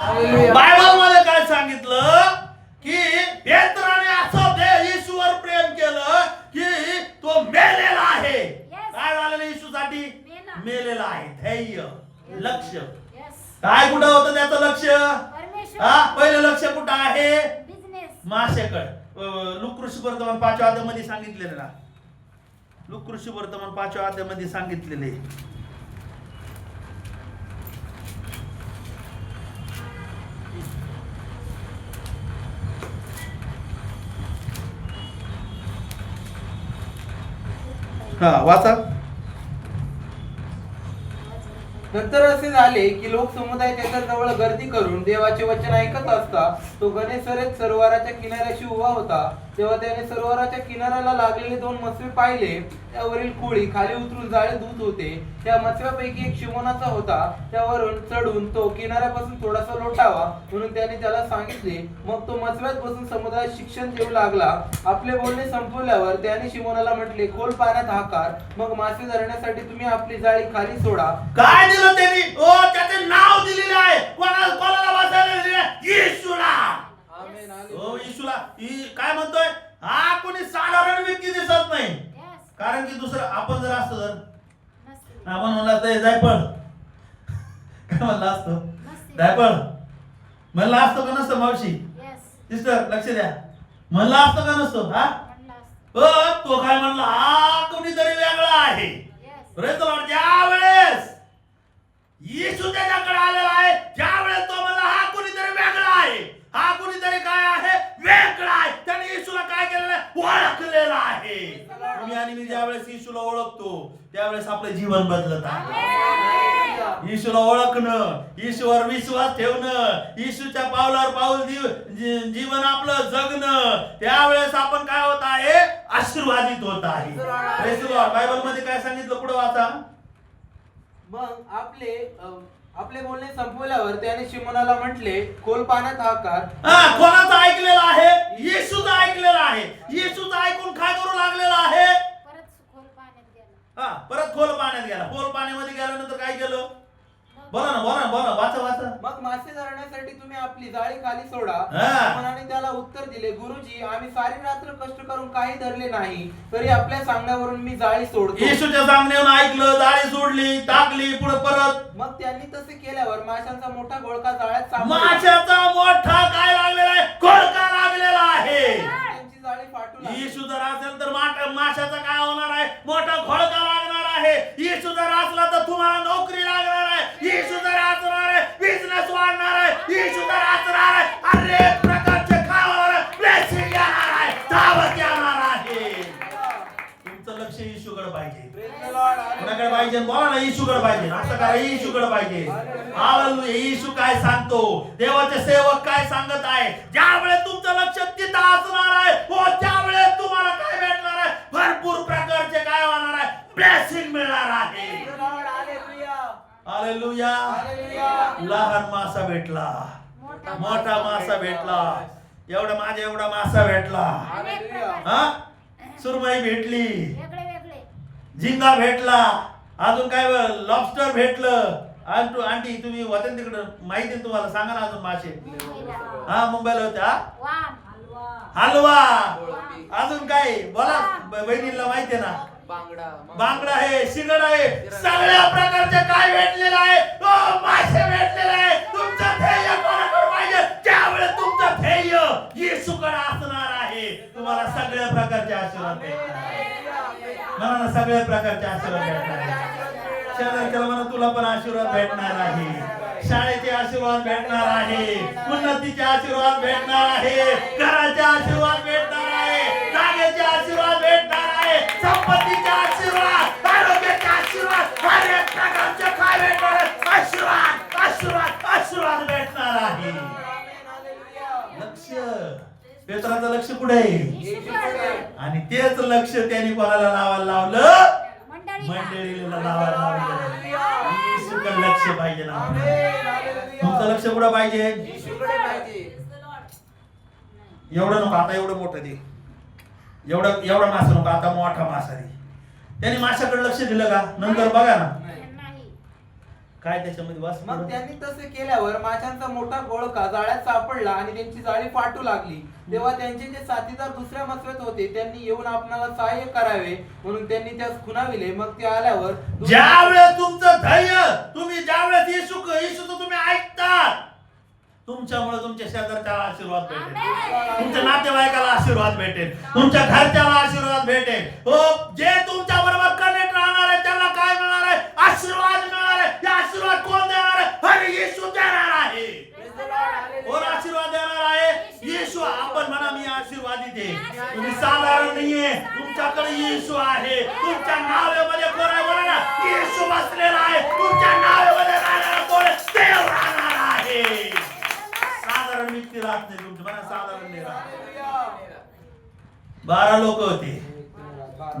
बायबलमध्ये काय सांगितलं की पेत्राने असं ते येशूवर प्रेम केलं की तो मेलेला आहे. काय झालेलं येशूसाठी मेला. मेलेला आहे. धैर्य लक्ष. काय कुठं होतं त्याचं लक्ष? परमेश्वर. हा पहिलं लक्ष कुठं आहे? बिझनेस माशेकड. लुकृषी वर्तमान पाचव्या अध्यामध्ये सांगितलेले ना? लुकृषी वर्तमान पाचव्या अध्यामध्ये सांगितलेले हा वाचा. नंतर असे झाले की लोक समुदाय त्याच्याजवळ गर्दी करून देवाचे वचन ऐकत असता तो गणेशरेत सरोवराच्या किनाऱ्याशी उभा होता. तेव्हा त्याने सरोवराच्या किनाऱ्याला लागलेले दोन मसवे पाहिले त्यावरील कोळी खाली उतरून जाळे धुत होते. त्या मत्स्यापैकी एक शिमोनाचा होता. त्यावरून चढून तो किनाऱ्यापासून थोडासा लोटावा म्हणून त्याने त्याला सांगितले. मग तो मत्स्यात बसून समुद्रात शिक्षण देऊ लागला. आपले बोलणे संपवल्यावर त्याने शिमोनाला म्हटले खोल पाण्यात हाकार. मग मासे धरण्यासाठी तुम्ही आपली जाळी खाली सोडा. काय दिलं त्यांनी? ओ त्याचे नाव दिलेलं आहे. कोणाला कोणाला वाचायला दिलेलं आहे हो येशूला ही काय म्हणतोय? हा कोणी साधारण व्यक्ती दिसत नाही. कारण की दुसरं आपण जर असतो तर? आपण म्हणला तर जाय पळ काय म्हणलं असतो? नसते. जाय पळ म्हणलं असतो का नसतं मावशी? यस सिस्टर लक्ष द्या. म्हणलं असतो का नसतो हा? तो काय म्हणला हा कोणीतरी वेगळा आहे. Lord. ज्या वेळेस येशू त्याच्याकडे आलेला आहे ज्या वेळेस तो म्हणला हा कोणीतरी वेगळा आहे हा कोणीतरी काय आहे वेगळा आहे त्याने येशूला काय केलेलं आहे ओळखलेलं आहे. तुम्ही आणि मी ज्या वेळेस येशूला ओळखतो त्यावेळेस आपलं जीवन बदलत आहे. येशूला ओळखणं येशूवर विश्वास ठेवणं येशूच्या पावलावर पाऊल जीव जीवन आपलं जगणं त्यावेळेस आपण काय होत आहे? आशीर्वादित होत आहे. बायबलमध्ये काय सांगितलं? पुढे वाचा. मग आपले आपले बोलणे संपवल्यावर त्याने शिमोनाला म्हटले खोल पाण्यात हाकार हा कोणाचं ऐकलेलं आहे? येशूचं ऐकलेलं आहे. येशूचं ऐकून काय करू लागलेलं आहे? परत खोल पाण्यात गेला. हा परत खोल पाण्यात गेला. खोल पाण्यामध्ये गेल्यानंतर काय केलं? बोला ना बोला ना बोला वाचा वाचा. मग मासे धरण्यासाठी तुम्ही आपली जाळी खाली सोडा. हा. त्याला उत्तर दिले गुरुजी आम्ही सारी रात्र कष्ट करून काही धरले नाही तरी आपल्या सांगण्यावरून मी जाळी सोडतो. येशूच्या सांगण्यावरून ऐकलं जाळी सोडली टाकली पुढे परत. मग त्यांनी तसे केल्यावर माशांचा मोठा गोळका जाळ्यात सापडला. माशाचा मोठा काय लागलेला आहे? कोळका लागलेला आहे. त्यांची जाळी फाटू लागली. येशू जर असेल तर माठ- माशाचा काय होणार आहे? मोठा घोळका लागणार आहे. येशू जर असला तर तुम्हाला नोकरी लागणार आहे. येशू जर असणार आहे बिझनेस वाढणार आहे. येशू जर असणार आहे अरे प्रकारचे काय ब्लेसिंग येणार आहे. दावत येणार आहे. तुमचं लक्ष येशूकडे पाहिजे. कोणाकडे पाहिजे? बोला ना येशूकडे पाहिजे. असं काय येशूकडे पाहिजे. हालेलुया. येशू काय सांगतो? देवाचे सेवक काय सांगत आहे? ज्यावेळेस तुमचं लक्ष तिथं असणार आहे हो त्यावेळेस तुम्हाला काय भेटणार आहे? भरपूर प्रकार ब्लेसिंग मिळणार आहे. हालेलुया. लहान मासा भेटला. मोठा मोठा मासा भेटला. एवढा माझा एवढा मासा भेटला. हा? सुरमई भेटली. वेगळे वेगळे. झिंगा भेटला. अजून काय लॉबस्टर भेटलं. आंटू आंटी तुम्ही होते ना तिकडं माहिती आहे तुम्हाला. सांगा ना अजून मासे. हा मुंबईला होत्या हलवा. हलवा. अजून काय? बोला. बहिणीला माहिती आहे ना. बांगडा बांगडा आहे शिंगड आहे सगळ्या प्रकारचे काय भेटलेलं आहे? ओ, मासे भेटलेले आहे. तुमचं ध्येय कोणाकडे पाहिजे? त्यावेळेस तुमचं ध्येय येशूकडे असणार आहे. तुम्हाला सगळ्या प्रकारचे आशीर्वाद ना सगळ्या प्रकारचे आशीर्वाद भेटणार आहे म्हणा तुला पण आशीर्वाद भेटणार आहे. शाळेचे आशीर्वाद भेटणार आहे. उन्नतीचे आशीर्वाद भेटणार आहे. घराचे आशीर्वाद भेटणार आहे. जागेचे आशीर्वाद भेटणार संपत्तीचे आशीर्वाद आरोग्याचे आशीर्वाद अनेक प्रकारचे काय भेटणार? आशीर्वाद आशीर्वाद आशीर्वाद भेटणार आहे. लक्ष. पेत्राचं लक्ष कुठे. आणि तेच लक्ष त्यांनी कोणाला लावायला लावलं? मंडळीला. लावायला लावलं. लक्ष पाहिजे ना तुमचं लक्ष कुठं पाहिजे? एवढं नको आता एवढं मोठं दे. एवढं एवढा मासा नको आता मोठा मासा दे. त्यांनी माशाकडे लक्ष दिलं का? नंतर बघा ना. काय त्याच्यामध्ये वास मग? त्यांनी तसे केल्यावर माशांचा मोठा गोळका जाळ्यात सापडला आणि त्यांची जाळी फाटू लागली. तेव्हा त्यांचे जे साथीदार दुसऱ्या मसव्यात होते त्यांनी येऊन आपणाला सहाय्य करावे म्हणून त्यांनी त्यास खुणाविले मग ते आल्यावर ज्या वेळेस तुमचं धैर्य तुम्ही ज्या वेळेस येशू येशूचं तुम्ही ऐकतात तुमच्यामुळे तुमच्या शेजारच्याला आशीर्वाद भेटेल. तुमच्या नातेवाईकाला आशीर्वाद भेटेल. तुमच्या घरच्याला आशीर्वाद भेटेल. हो जे तुमच्या बरोबर कनेक्ट राहणार आहे त्यांना काय मिळणार आहे? आशीर्वाद मिळणार आहे. हे आशीर्वाद कोण देणार आहे? अरे येशू देणार आहे. कोण आशीर्वाद देणार आहे? येशू. आपण म्हणा मी आशीर्वादित आहे. तुम्ही साधारण नाहीये. तुमच्याकडे येशू आहे. तुमच्या नावेमध्ये बारा लोक होते.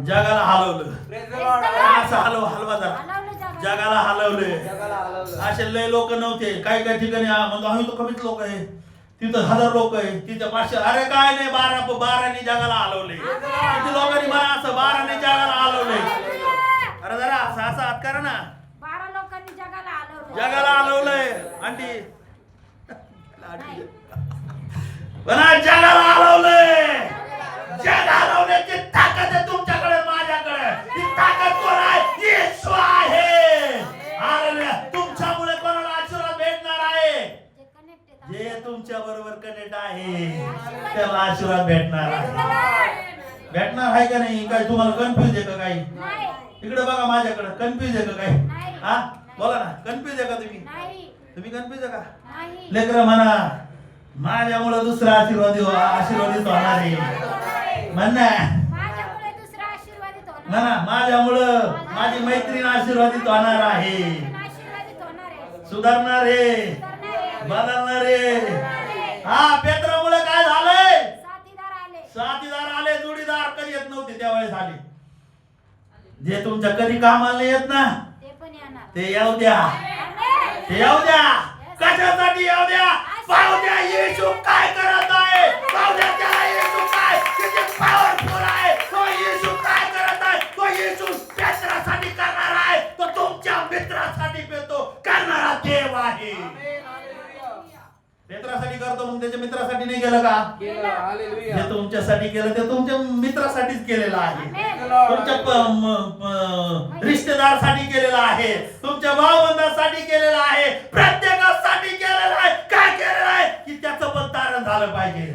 जगाला हलवलं. असं हलव हलवा जरा. जगाला. हलवलं. असे लय लोक नव्हते. काही काही ठिकाणी हा, म्हणजे आम्ही तर कमीच लोक आहे. तिथं हजार लोक आहे. तिथं पाचशे अरे काय नाही बारा बाराने जगाला हलवले. किती लोकांनी मला असं बाराने जगाला हलवले. अरे जरा असं असं हात करा ना. बारा लोकांनी जगाला हलवलं. जगाला हलवलंय. आंटी. पण जगाला हलवलंय. जग ताकद आहे तुमच्याकडे माझ्याकडे. ताकद कोण आहे? येशू आहे. हालेलुया. तुमच्यामुळे कोणाला आशीर्वाद भेटणार आहे? जे तुमच्या बरोबर कनेक्ट आहे त्याला आशीर्वाद भेटणार आहे. भेटणार आहे का नाही? काय तुम्हाला कन्फ्युज आहे का काही? इकडे बघा माझ्याकडे. कन्फ्युज आहे का काही? हा? बोला ना. कन्फ्युज आहे का तुम्ही? तुम्ही कन्फ्युज आहे का? लेकर म्हणा माझ्यामुळे दुसरा आशीर्वाद हो- आशीर्वादित होणार आहे. म्हण ना माझ्यामुळे दुसरा आशीर्वादित होणार म्हणा माझ्यामुळं माझी मैत्रीण आशीर्वादित होणार आहे. आशीर्वादित होणार आहे. सुधारणार आहे. बदलणार आहे. हा पेत्रामुळे काय झालंय? साथीदार आले. साथीदार आले जोडीदार कधी येत नव्हते त्यावेळेस आले. जे तुमच्या कधी कामाला येत ना ते पण येणार. ते येऊ द्या. ते येऊ द्या. कशासाठी केलं का. जे तुमच्यासाठी केलं ते तुमच्या मित्रासाठीच केलेलं आहे. तुमच्या रिश्तेदारसाठी केलेलं आहे. तुमच्या भावबंधासाठी केलेलं आहे. प्रत्येकासाठी केलेलं आहे. काय केलेलं आहे? की त्याचं पण तारण झालं पाहिजे.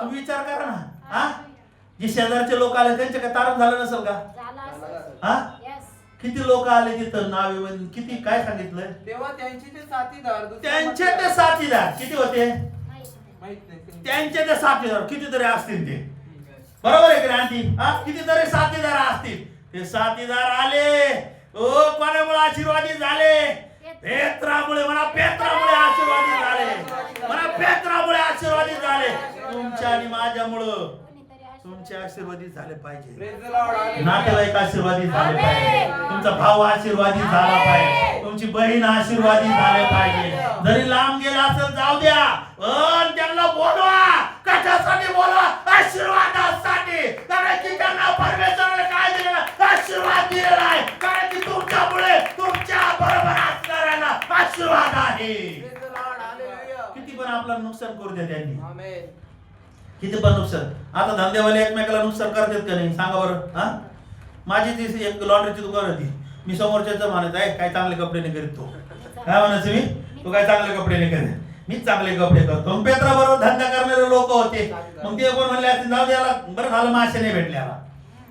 तुम्ही विचार करा ना. हा? जे शेजारचे लोक आले त्यांचे काय तारण झालं नसेल का. हा. किती लोक आले तिथं? नावे किती? काय सांगितलं? तेव्हा त्यांचे जे साथीदार त्यांचे ते साथीदार. किती होते? त्यांचे ते साथीदार कितीतरी असतील ते. बरोबर आहे की हा कितीतरी साथीदार असतील. ते साथीदार आले. ओ कोणामुळे आशीर्वादी झाले? पेत्रामुळे म्हणा पेत्रामुळे आशीर्वादी झाले. म्हणा पेत्रामुळे आशीर्वादी झाले. तुमच्या आणि माझ्यामुळं आशीर्वाद- तुमचे आशीर्वादी झाले पाहिजे. नातेवाईक आशीर्वादी झाले पाहिजे. तुमचा भाऊ आशीर्वादी झाला पाहिजे. तुमची बहीण आशीर्वादी झाले पाहिजे. जरी लांब गेला असेल जाऊ द्या. पण त्यांना बोलवा. कशासाठी बोलवा? आशीर्वादासाठी. कारण की त्यांना परमेश्वराने काय दिलेलं? आशीर्वाद दिलेला आहे. कारण की तुमच्यामुळे तुमच्या बरोबर असणाऱ्यांना आशीर्वाद आहे. किती पण आपलं नुकसान करू द्या त्यांनी. किती पण नुकसान. आता धंदेवाले एकमेकाला नुकसान करतात का नाही? सांगा बरं हा? माझी ती एक लॉटरीची दुकान होती. मी समोरच्याच म्हणत आहे काय चांगले कपडे नाही करीत तो. काय म्हणायचं मी तू काय चांगले कपडे नाही करीत मीच चांगले कपडे करतो. पेत्रा बरोबर धंदा करणारे लोक होते. मग ते कोण म्हणले असतील जाऊ द्याला बरं झालं मासे नाही भेटले आला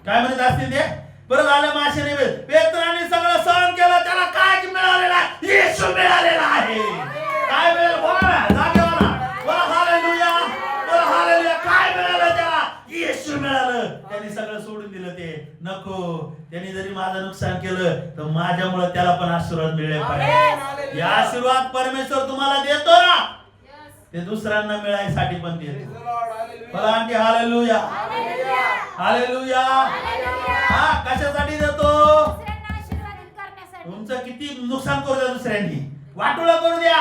काय म्हणत असतील ते? बरं झालं मासे नाही भेट पेत्राने सगळं सहन केलं. त्याला काय मिळालेलं आहे? येशू मिळालेला आहे. काय मिळालं? बोला येशू मिळालं. त्यांनी सगळं सोडून दिलं ते. नको. त्यांनी जरी माझं नुकसान केलं तर माझ्यामुळे त्याला पण आशीर्वाद मिळले पाहिजे. हे आशीर्वाद परमेश्वर तुम्हाला देतो ना. ते दुसऱ्यांना मिळायसाठी पण देतो. मला आणखी हालेलुया हालेलुया. हा कशासाठी देतो? तुमचं किती नुकसान करू द्या दुसऱ्यांनी. वाटोळं करू द्या.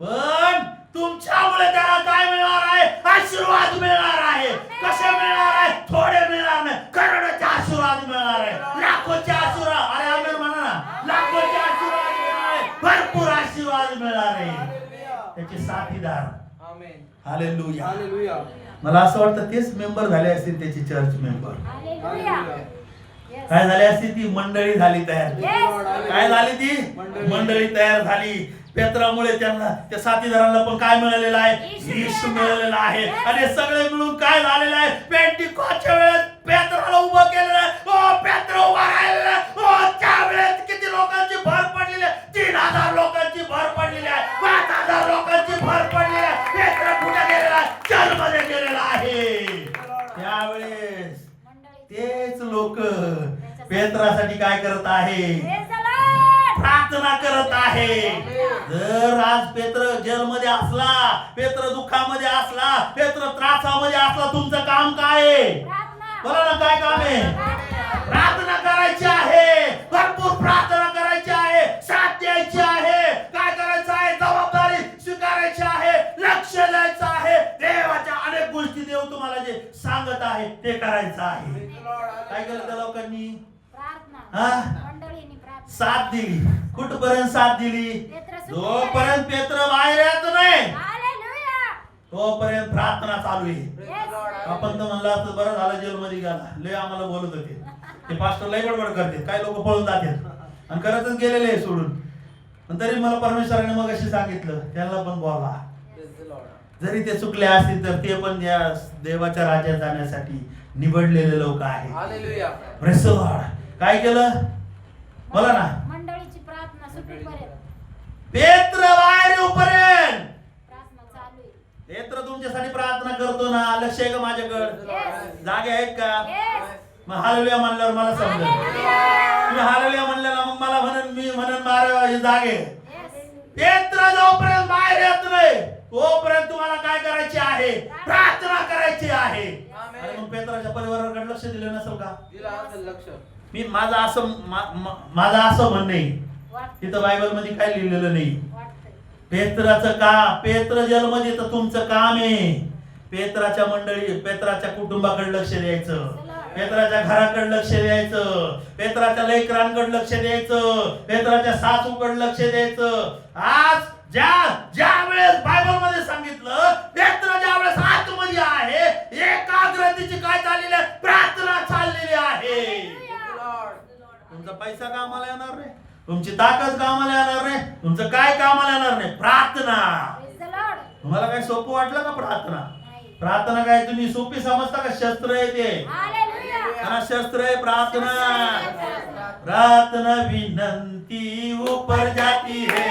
पण तुमच्यामुळे त्याला काय मिळणार आहे? आशीर्वाद मिळणार आहे. कसे मिळणार आहे? थोडे मिळणार नाही. करोडोचे आशीर्वाद मिळणार आहे. लाखोचे आशीर्वाद. अरे आम्ही म्हणा ना. लाखोचे आशीर्वाद मिळणार आहे. भरपूर आशीर्वाद मिळणार आहे. त्याचे साथीदार. मला असं वाटतं तेच मेंबर झाले असतील त्याची चर्च मेंबर काय झाले असती ती? मंडळी झाली तयार. काय झाली ती? मंडळी तयार झाली. पेत्रामुळे त्यांना त्या साथीदारांना पण काय मिळालेलं आहे मिळाला. मिळालेलं आहे. आणि सगळे मिळून काय झालेलं आहे पेंटिकॉसच्या वेळेस पेत्राला उभं केलेलं आहे ओ पेत्र उभा राहिलेला आहे. ओ त्यावेळेस किती लोकांची भर पडलेली आहे तीन हजार लोकांची भर पडलेली आहे पाच हजार लोकांची भर पडलेली आहे पेत्र कुठे गेलेला आहे चलमध्ये गेलेला आहे त्यावेळेस. तेच लोक पेत्रासाठी काय करत आहे. प्रार्थना करत आहे. जर आज पेत्र जेलमध्ये असला पेत्र दुःखामध्ये असला पेत्र त्रासामध्ये असला तुमचं काम काय. बोला ना काय काम आहे? प्रार्थना. करायची आहे. भरपूर प्रार्थना करायची आहे. साथ द्यायची आहे. काय करायचं आहे? जबाबदारी स्वीकारायची आहे. लक्ष द्यायचं आहे. देवाच्या अनेक गोष्टी देव तुम्हाला जे सांगत आहे ते करायचं आहे. काय केलं त्या लोकांनी. हा? साथ दिली. कुठपर्यंत साथ दिली. जोपर्यंत पेत्र बाहेर येत नाही हालेलुया. तोपर्यंत प्रार्थना चालू आहे. आपण तर म्हणलं असतं बरं झालं जेलमध्ये गेला. लय आम्हाला बोलत होते. ते पास्टर लय बडबड करते काही लोक पळून जातात. आणि खरंच गेलेले आहे सोडून. पण तरी मला परमेश्वराने मग अशी सांगितलं त्यांना पण बोला जरी ते चुकले असतील तर ते पण या देवाच्या राज्यात जाण्यासाठी निवडलेले लोक आहेत. काय केलं? बोला ना. मंडळीची प्रार्थना सुटूपर्यंत पेत्र बाहेर येऊपर्यंत प्रार्थना चालू आहे. पेत्र तुमच्यासाठी प्रार्थना करतो ना. लक्ष आहे का माझ्याकडं. जागे आहेत का? Yes. मग हालेलुया म्हणल्यावर मला समजेल. तुम्ही हालेलुया म्हणलेला मग मला म्हणून मी म्हणून मारे हे जागे. Yes. पेत्र जोपर्यंत बाहेर येत नाही तोपर्यंत तुम्हाला काय करायचे आहे? प्रार्थना करायची आहे. मग पेत्राच्या परिवाराकडे लक्ष दिलं नसेल का? दिला असेल लक्ष. मी माझं असं माझं असं म्हणणं आहे. तिथं बायबलमध्ये काय लिहिलेलं नाही. पेत्राचं का पेत्र जलमध्ये तर तुमचं काम आहे. पेत्राच्या मंडळी पेत्राच्या कुटुंबाकडे लक्ष द्यायचं. पेत्राच्या घराकडे लक्ष द्यायचं. पेत्राच्या लेकरांकडे लक्ष द्यायचं. पेत्राच्या सासूकडे लक्ष द्यायचं. आज ज्या ज्या वेळेस बायबलमध्ये सांगितलं पेत्र ज्या वेळेस आतमध्ये आहे एकाग्रतेची काय चाललेली आहे? प्रार्थना चाललेली आहे. तुमचा पैसा कामाला येणार नाही. तुमची ताकद कामाला येणार नाही. तुमचं काय कामाला येणार नाही? प्रार्थना. तुम्हाला काय सोपं वाटलं का प्रार्थना. प्रार्थना काय तुम्ही सोपी समजता का? शस्त्र आहे ते. हा शस्त्र आहे प्रार्थना. प्रार्थना. विनंती ऊपर जाती है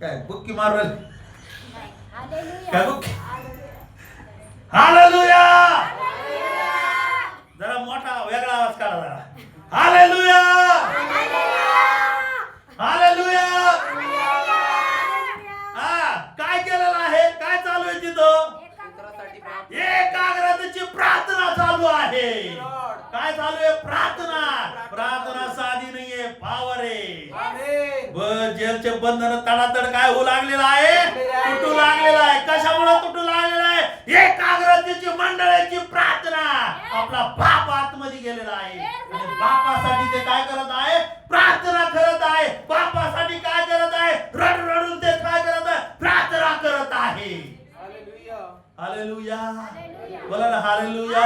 काय बुक्की मारल नाही. हालेलुया. काय बुक्की? हालेलुया. हालेलुया. हालेलुया. जरा मोठा वेगळा आवाज काढा जरा. हालेलुया! हालेलुया. हा काय केलेलं आहे? काय चालू आहे तिथं? एकाग्रतेची प्रार्थना. चालू आहे. काय चालू आहे? प्रार्थना. प्रार्थना. साधी नाहीये पावर आहे. जेलचे बंधन तडातड काय होऊ लागलेलं आहे? तुटू लागलेलं आहे. कशामुळे तुटू लागलेलं आहे? एकाग्रतेची मंडळाची प्रार्थना. आपला बाप आतमध्ये गेलेला आहे. आणि बापासाठी ते काय करत आहे? प्रार्थना करत आहे. बापासाठी काय करत आहे? रड रडून ते काय करत आहे? प्रार्थना करत आहे. हालेलुया. हालेलुया. हालेलुया. बोला ना हालेलुया.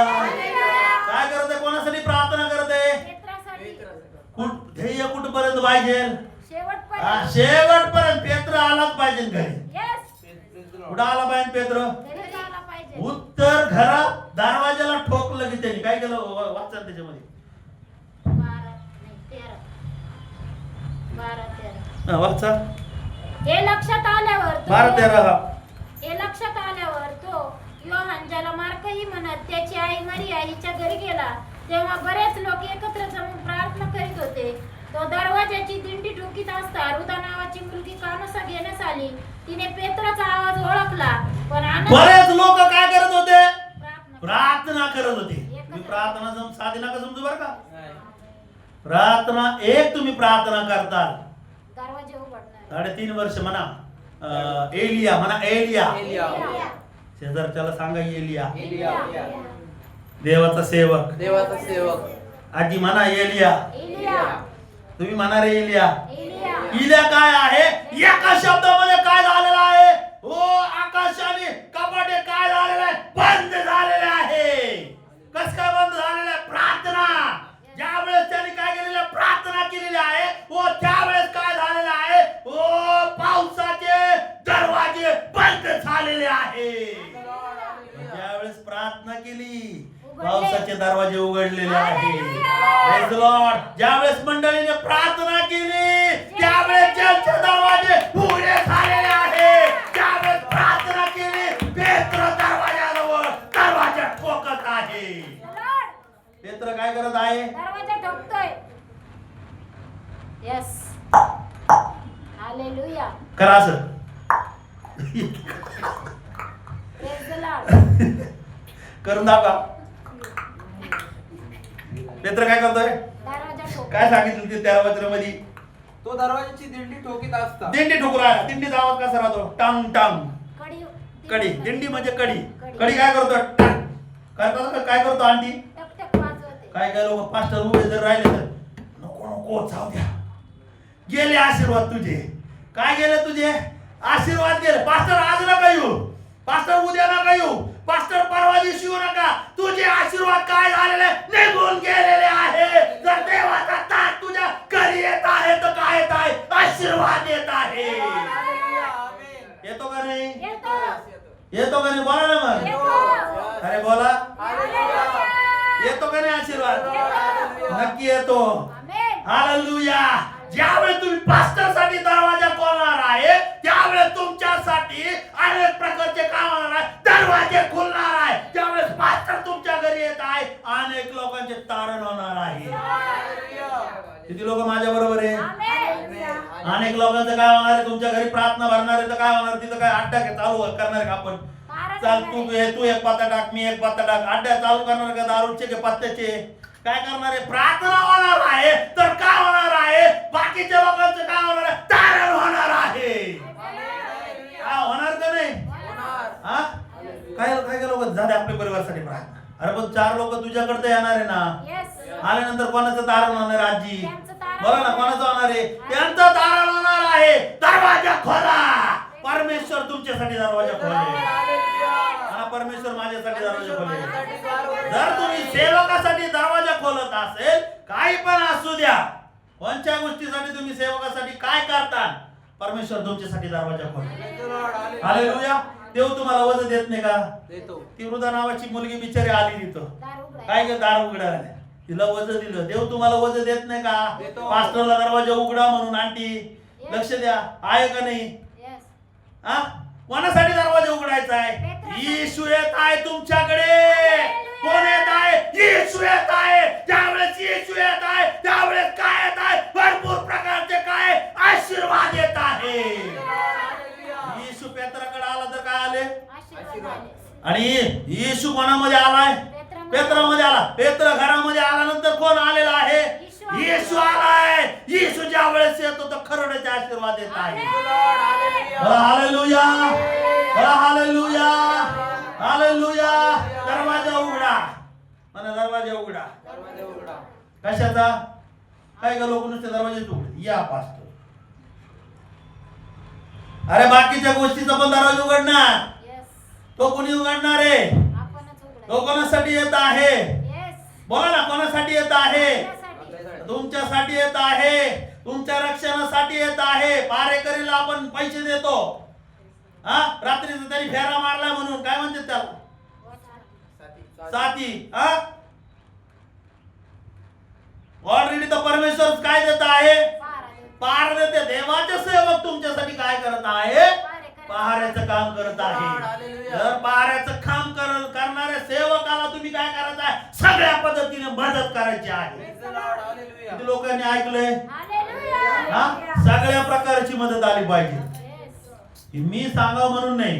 काय करत आहे? कोणासाठी प्रार्थना करत आहे? ध्येय कुठपर्यंत पाहिजे शेवटपर्यंत. पेत्र आलाच पाहिजे घरी. कुठं आला पाहिजे पेत्र? जायला. उत्तर घरात दरवाजाला ठोकलं की त्यांनी. काय केलं? वा- वाचा ना त्याच्यामध्ये. हा, वाचा. हे लक्षात आल्यावर बारा तेरा हा. हे लक्षात आल्यावर तो येई म्हणत त्याची आई मरिया हिच्या घरी गेला तेव्हा बरेच लोक एकत्र जमून प्रार्थना करीत होते. तो दरवाजाची दिंडी ठोकीत असता रुदा नावाची मुलगी कानुसा घेण्यास आली. तिने पेत्राचा आवाज ओळखला पण आनंद बरेच लोक काय करत होते? प्रार्थना प्रार्थना करत होते. मी प्रार्थना सम साधी नका समजू बरं का? प्रार्थना एक तुम्ही प्रार्थना दरवाजे उघडणार. साडेतीन वर्ष म्हणा अं, एलिया म्हणा एलिया. एलिया. शेजार त्याला सांगा एलिया. एलिया. देवाचा सेवक. देवाचा सेवक. आजी म्हणा एलिया. एलिया. तुम्ही म्हणा रे एलिया एलिया इल्या काय आहे? एका शब्दामध्ये काय झालेलं आहे? ओ आकाशाने कपाटे काय झालेलं? आहे बंद झालेले आहे. कस काय बंद झालेलं? आहे प्रार्थना. ज्या वेळेस त्यांनी काय केलेलं? आहे? प्रार्थना केलेली आहे. ओ त्यावेळेस काय झालेलं आहे? ओ पावसाचे दरवाजे बंद झालेले आहे. ज्यावेळेस प्रार्थना केली पावसाचे दरवाजे उघडलेले आहे. ज्यावेळेस मंडळीने प्रार्थना केली त्यावेळेस जलचे दरवाजे उघडे झालेले आहे त्यावेळेस प्रार्थना केली पेत्र दरवाजाजवळ दरवाजा ठोकत आहे. पेत्र काय करत आहे? दरवाजा ठोकतोय. यस हालेलुया करा असं. लॉर्ड करून दाखवा. पेत्र काय करतोय? दरवाजा ठोक काय सांगितलं ते त्या मध्ये तो दरवाजाची दिंडी ठोकीत असता. दिंडी ठोकू राहिला. दिंडीचा आवाज कसा राहतो? टांग टांग. कडी कडी. दिंडी म्हणजे कडी. कडी. काय करतो टांग. करतात का काय करतो आंटी? काय काय लोक पास्टर उभे जर राहिले तर? नको नको जाऊ द्या. गेले आशीर्वाद तुझे. काय गेले तुझे? आशीर्वाद गेले. पास्टर आज नका येऊ. पास्टर उद्या नका येऊ. पास्टर परवा दिवशी येऊ नका. तुझे आशीर्वाद काय झालेले? निघून गेलेले आहे. जर देवाचा ताट तुझ्या घरी येत आहे तर काय येत आहे? आशीर्वाद येत आहे. येतो का नाही येतो. का नाही बोला ना मग. अरे बोला. येतो का नाही आशीर्वाद? नक्की येतो. आमेन. हालेलुया. ज्यावेळेस तुम्ही पास्टरसाठी दरवाजा खोलणार आहे त्यावेळेस तुमच्यासाठी अनेक प्रकारचे काम होणार आहे दरवाजे खुलणार आहे. त्यावेळेस पास्टर तुमच्या घरी येत आहे. अनेक लोकांचे तारण होणार आहे. किती लोक माझ्या बरोबर आहे? अनेक लोकांचं काय होणार आहे? तुमच्या घरी प्रार्थना भरणार आहे तर काय होणार? तिथं काय अड्डा चालू करणार का आपण? चाल तू हे तू एक पत्ता टाक मी एक पत्ता टाक. अड्डा चालू करणार का? दारूचे के पत्त्याचे? काय करणार आहे? प्रार्थना होणार आहे. तर काय होणार आहे? बाकीच्या लोकांचं काय होणार आहे? तारण होणार आहे. काय होणार का नाही? हा? काय काय काय लोक झाले आपल्या परिवारासाठी प्रार्थना. अरे पण चार लोक तुझ्याकडे येणार आहे ना? येस आल्यानंतर कोणाचं तारण होणार आहे आजी? बोला ना कोणाचं होणार आहे? त्यांचं तारण होणार आहे. दरवाजा खोला. परमेश्वर तुमच्यासाठी दरवाजा खोले हा परमेश्वर माझ्यासाठी दरवाजा खोले जर तुम्ही सेवकासाठी दरवाजा खोलत असेल काही पण असू द्या. कोणत्या गोष्टीसाठी तुम्ही सेवकासाठी काय करता परमेश्वर तुमच्यासाठी दरवाजा खोले हालेलुया. देव तुम्हाला वज देत नाही का? देतो. ती वृद्धा नावाची मुलगी बिचारी आली तिथं. काय ग दार उघडा तिला वज दिलं. देव तुम्हाला वज देत नाही का? देतो. पास्टरला दरवाजा उघडा म्हणून आंटी. लक्ष द्या. आहे का नाही? हा? कोणासाठी दरवाजा उघडायचा आहे येशू येत आहे तुमच्याकडे. कोण येत आहे? येशू येत आहे. त्यावेळेस येशू येत आहे त्यावेळेस काय येत आहे? भरपूर प्रकारचे काय? आशीर्वाद येत आहे. येशू पेत्राकडे आला तर काय आले. आणि येशू कोणामध्ये आलाय. पेत्रामध्ये आला. पेत्र घरामध्ये आल्यानंतर कोण आलेला आहे? येशू आला. येशू आलाय. येशू ज्या वेळेस येतो तर खरडचे आशीर्वाद येत आहे. हालेलुया. हालेलुया. हालेलुया. दरवाजा उघडा. मला दरवाजा उघडा. कशाचा? काय का लोक नुसते दरवाजे उघडे या पास्टर. अरे बाकीच्या गोष्टीचा पण दरवाजा उघडणार. तो कोणी उघडणार आहे? तो कोणासाठी येत आहे? बोला ना कोणासाठी येत आहे. तुमच्यासाठी येत आहे. तुमच्या रक्षणासाठी येत आहे. पारेकरीला आपण पैसे देतो. हा? रात्रीचा त्यांनी फेरा मारला म्हणून. काय म्हणतात त्याला? साथी. हा? ऑलरेडी तर परमेश्वर काय देत आहे? पार देते. देवाचे सेवक तुमच्यासाठी काय करत आहे? पहाऱ्याचं काम करत आहे जर पहाऱ्याचं काम कर- करणारे सेवक सगळ्या पद्धतीने मदत करायची आहे Praise the Lord. Hallelujah. किती लोकांनी ऐकलंय हालेलुया. हा सगळ्या प्रकारची मदत आली पाहिजे. ही मी सांगा म्हणून नाही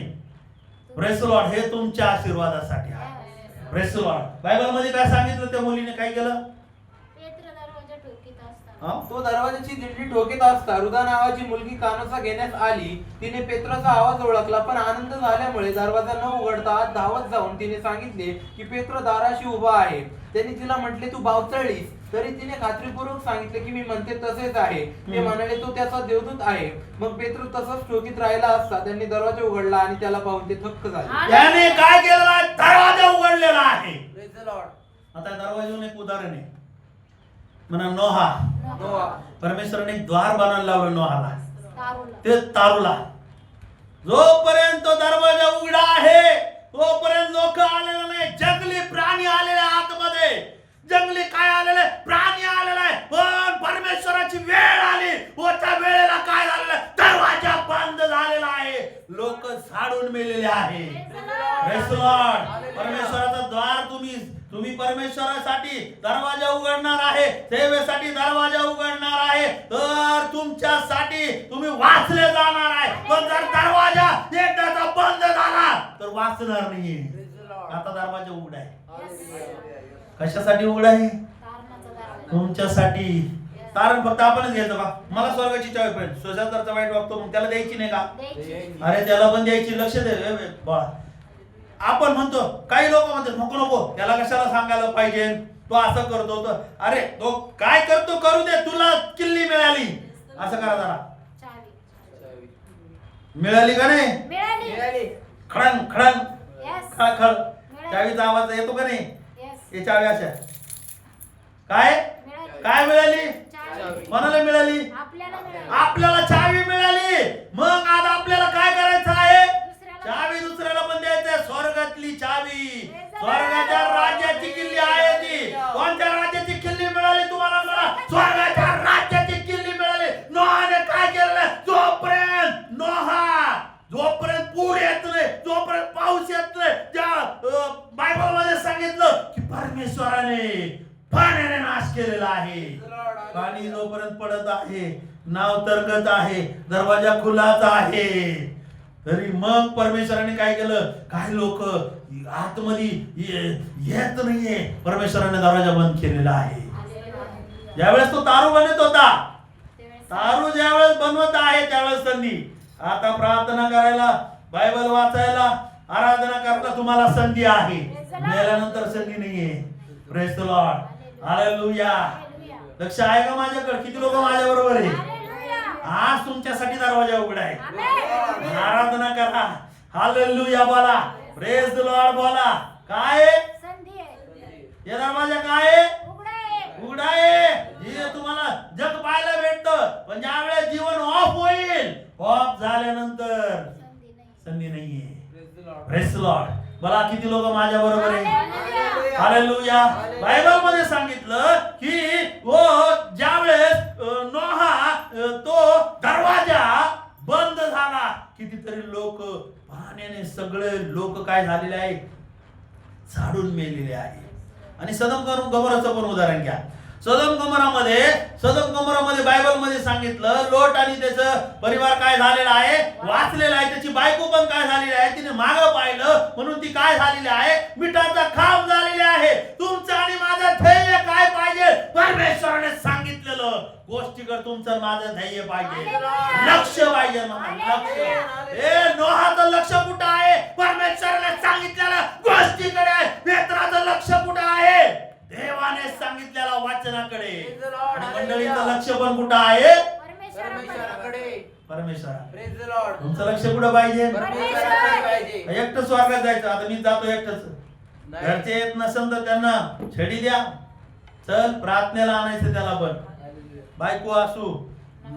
प्रेस लॉर्ड हे तुमच्या आशीर्वादासाठी आहे Yes. प्रेस लॉर्ड बायबलमध्ये काय सांगितलं त्या मुलीने काय केलं पेत्र दरवाजा ठोकीत असतात. हा? तो दरवाजाची दिंडी ठोकीत असता रुदा नावाची मुलगी कानोसा घेण्यास आली. तिने पेत्राचा आवाज ओळखला पण आनंद झाल्यामुळे दरवाजा न उघडता आत धावत जाऊन तिने सांगितले की पेत्र दाराशी उभा आहे. त्यांनी तिला म्हटले तू बावचळलीस तरी तिने खात्रीपूर्वक सांगितले की मी म्हणते तसेच आहे. ते. म्हणाले तो त्याचा देवदूत आहे. मग पेत्र तसंच ठोकीत राहिला असता त्यांनी दरवाजा उघडला आणि त्याला पाहून ते थक्क झाले. त्याने काय आहे दरवाजा उघडलेला आहे. आता दरवाजाहून एक उदाहरण आहे. म्हणा नोहा. नोहा. परमेश्वराने द्वार बनवायला लावलं नोहाला. ते तारूला जोपर्यंत तो दरवाजा उघडा आहे तोपर्यंत लोक आलेले नाही. जंगली प्राणी आलेले आतमध्ये. जंगली काय आलेले प्राणी आलेला आहे. पण परमेश्वराची वेळ आली. व त्या वेळेला काय झालेलं आहे? दरवाजा बंद झालेला आहे. लोक झाडून मेलेले आहे. परमेश्वराचं द्वार तुम्ही तुम्ही परमेश्वरासाठी दरवाजा उघडणार आहे. सेवेसाठी दरवाजा उघडणार आहे. तर तुमच्यासाठी तुम्ही वाचले जाणार आहे. पण जर दरवाजा एकदाचा बंद झाला तर वाचणार नाहीये. आता दरवाजा उघडाय. आहे कशासाठी उघडा आहे. तुमच्यासाठी. कारण फक्त आपणच घ्यायचं का मला स्वर्गाची चावी पाहिजे स्वजाचा वाईट वागतो मग त्याला द्यायची नाही का. अरे त्याला पण द्यायची. लक्ष दे बाळा. आपण म्हणतो काही लोक म्हणतात नको नको. त्याला कशाला सांगायला पाहिजे? तो असं करतो तर अरे तो काय करतो करू दे. तुला किल्ली मिळाली. असं करा जरा. चावी. मिळाली का नाही. खडंग खडंग. Yes. खळ खळ. चावीचा आवाज येतो का नाही. हे चावी अशा काय. काय मिळाली. कोणाला मिळाली? आपल्याला चावी मिळाली. मग आज आपल्याला काय करायचं आहे? चावी दुसऱ्याला पण द्यायचं स्वर्गातली चावी. स्वर्गाच्या राज्याची किल्ली आहे ती. कोणत्या राज्याची किल्ली मिळाली तुम्हाला मला स्वर्गाच्या राज्याची किल्ली मिळाली. नोहाने काय केलेलं जोपर्यंत नोहा जोपर्यंत पूर येत नाही जोपर्यंत पाऊस येत नाही त्या बायबलमध्ये सांगितलं की परमेश्वराने पाण्याने नाश केलेला आहे. पाणी जोपर्यंत पडत आहे नाव तरंगत आहे दरवाजा खुलाच आहे. तरी मग परमेश्वराने काय केलं? काही लोक आतमध्ये येत नाहीये. परमेश्वराने दरवाजा बंद केलेला आहे. ज्यावेळेस तो तारू बनत होता तारू ज्यावेळेस बनवत आहे त्यावेळेस संधी आता प्रार्थना करायला बायबल वाचायला आराधना करायला तुम्हाला संधी आहे. मेल्यानंतर संधी नाहीये. Praise lord hallelujah. लक्ष आहे का माझ्याकडे किती लोक माझ्या बरोबर आहे. आज तुमच्यासाठी दरवाजा उघडा आहे. आराधना करा हालेलुया बोला प्रेस द लॉर्ड बोला काय आहे? संधी आहे. हे दरवाजा काय आहे? उघडा आहे. उघडा आहे हे तुम्हाला जग पाहायला भेटतं पण ज्या वेळेस जीवन ऑफ होईल ऑफ झाल्यानंतर संधी नाही. संधी नाहीये. प्रेस लॉर्ड बोला किती लोक माझ्या बरोबर गमराचं पण उदाहरण घ्या. सदम गमरामध्ये सदम गमरामध्ये बायबलमध्ये सांगितलं लोट आणि त्याचं परिवार काय झालेला आहे? वाचलेला आहे. त्याची बायको पण काय झालेली आहे? तिने माग पाहिलं म्हणून ती काय झालेली आहे? मिठाचा खांब झालेली आहे. तुमचं आणि माझं ध्येय काय पाहिजे? परमेश्वराने सांगितलेलं. गोष्टीकडे तुमचं माझं ध्येय पाहिजे. लक्ष पाहिजे लक्ष. ए नोहाचं लक्ष कुठं आहे? परमेश्वराने सांगितलेल्या गोष्टीकडे आहे. पेत्राचं लक्ष कुठं आहे? देवाने सांगितलेल्या वाचनाकडे. मंडळीचं लक्ष पण कुठं आहे? परमेश्वराकडे. परमेश्वराकडे. परमेश्वरा. तुमचं लक्ष कुठं पाहिजे? परमेश्वराकडे. पाहिजे एकटं स्वर्गात जायचं. आता मी जातो एकटंच. घरचे येत नसेल तर त्यांना छडी द्या. चल प्रार्थनेला आणायचं त्याला पण. बायको असो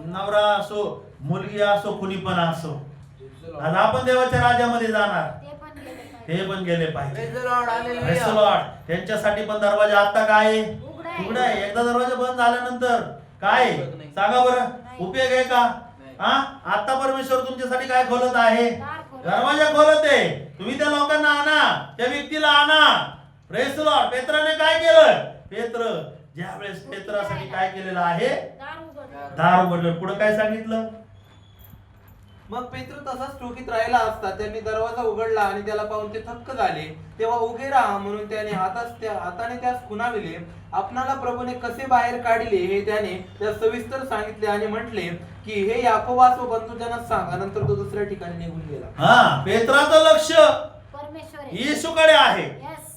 नवरा असो मुलगी असो कुणी पण असो. आज आपण देवाच्या राज्यामध्ये जाणार. ते पण गेले पाहिजे. त्यांच्यासाठी पण दरवाजा आता काय? आहे? उघडा आहे. एकदा दरवाजा बंद झाल्यानंतर काय. सांगा बरं. उपयोग आहे का. हा? आता परमेश्वर तुमच्यासाठी काय खोलत आहे. दरवाजा खोलत आहे. तुम्ही त्या लोकांना आणा. त्या व्यक्तीला आणा. प्रेस लॉर्ड पेत्राने काय केलं? पेत्र. ज्यावेळेस पेत्रासाठी काय केलेलं आहे? दार उघडलं. पुढे काय सांगितलं? मग पेत्र तसाच टोकीत राहिला असता त्यांनी दरवाजा उघडला आणि त्याला पाहून ते थक्क झाले. तेव्हा उभे राहा म्हणून त्याने हातास त्या हाताने त्यास खुणाविले. आपणाला प्रभूने कसे बाहेर काढले हे त्याने त्या सविस्तर सांगितले आणि म्हटले की हे याकोबास व बंधुजनास सांगा. नंतर तो दुसऱ्या ठिकाणी निघून गेला. हा पेत्राचं लक्ष. येशूकडे आहे.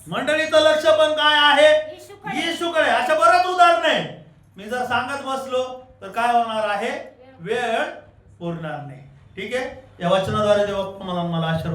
मंडळीचं लक्ष पण काय आहे? येशूकडे. येशूकडे. अशा बरंच उदाहरण. आहे मी जर सांगत बसलो तर काय होणार आहे? वेळ पुरणार नाही. ठीक आहे? या वचनाद्वारे देवा मला मला आशीर्वाद